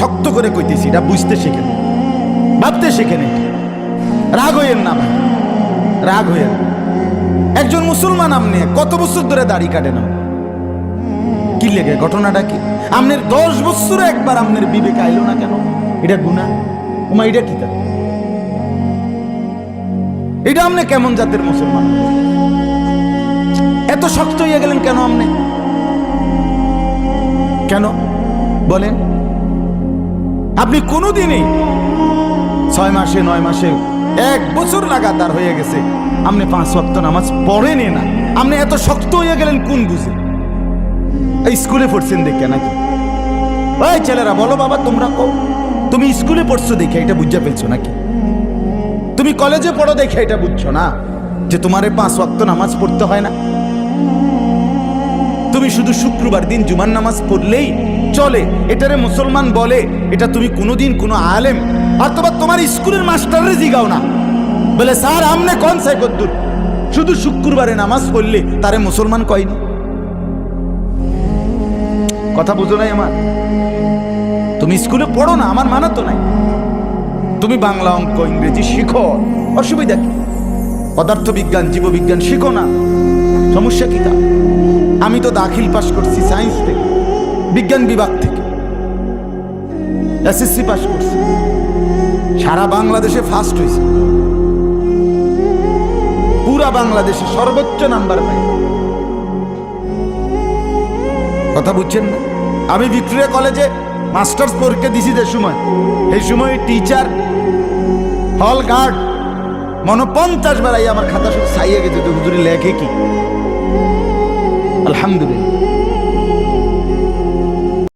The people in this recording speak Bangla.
শক্ত করে কইতেছি, এটা বুঝতে শিখেন ভাবতে শিখেন। রাগ হইয়েন না ভাই। রাগ হইয়েন একজন মুসলমান আমনে কত বছর ধরে দাড়ি কাটে না? কি লেগে? ঘটনাটা কি? আমনের দশ বছরে একবার আমনের বিবেক আইলো না কেন? এটা গুণা ওমা এটা কি? এটা আমনে কেমন জাতের মুসলমান? এত শক্ত হইয়া গেলেন কেন আমনে? কেন? বলেন। আপনি কোনোদিনই ছয় মাসে, নয় মাসে, এক বছর লাগাতার হয়ে গেছে। আপনি পাঁচ ওয়াক্ত নামাজ পড়েনি না। আপনি এত শক্ত হয়ে গেলেন কোন বুঝে? এই স্কুলে পড়ছেন দেখে নাকি? ওই ছেলেরা, বলো বাবা, তোমরা কও। তুমি স্কুলে পড়ছো দেখে, এটা বুঝা ফেলছো নাকি? তুমি কলেজে পড়ো দেখে, এটা বুঝছ না? যে তোমারে পাঁচ ওয়াক্ত নামাজ পড়তে হয় না? তুমি শুধু শুক্রবার দিন জুমার নামাজ পড়লেই চলে, এটারে মুসলমান বলে, এটা তুমি কোনোদিন কোনো আলেম, অথবা তোমার তোমার স্কুলের মাস্টারে জিগাও না। বলে, স্যার, আমনে কন সাই কদ্দুর শুধু শুক্রবারে নামাজ পড়লে তারে মুসলমান কয়নি কথা বুঝো নাই আমার? তুমি স্কুলে পড়ো না, আমার মানা তো নাই। তুমি বাংলা অঙ্ক, ইংরেজি শিখো, অসুবিধা কি? পদার্থ বিজ্ঞান, জীববিজ্ঞান শিখো না। সমস্যা কি তা? আমি তো দাখিল পাশ করছি সায়েন্স থেকে। বিজ্ঞান বিভাগ থেকে। এসএসসি পাশ করছি। সারা বাংলাদেশে ফার্স্ট হয়েছে। পুরা বাংলাদেশে সর্বোচ্চ নাম্বার পাই কথা বুঝছেন না? আমি ভিক্টোরিয়া কলেজে মাস্টার্স পরীক্ষা দিছি যে সময়। এই সময় টিচার হল গার্ড মনে পঞ্চাশ বেড়াই আমার খাতা সব ছাইয়ে গেছে। হুজুরি লেখে কি? আলহামদুলিল্লাহ।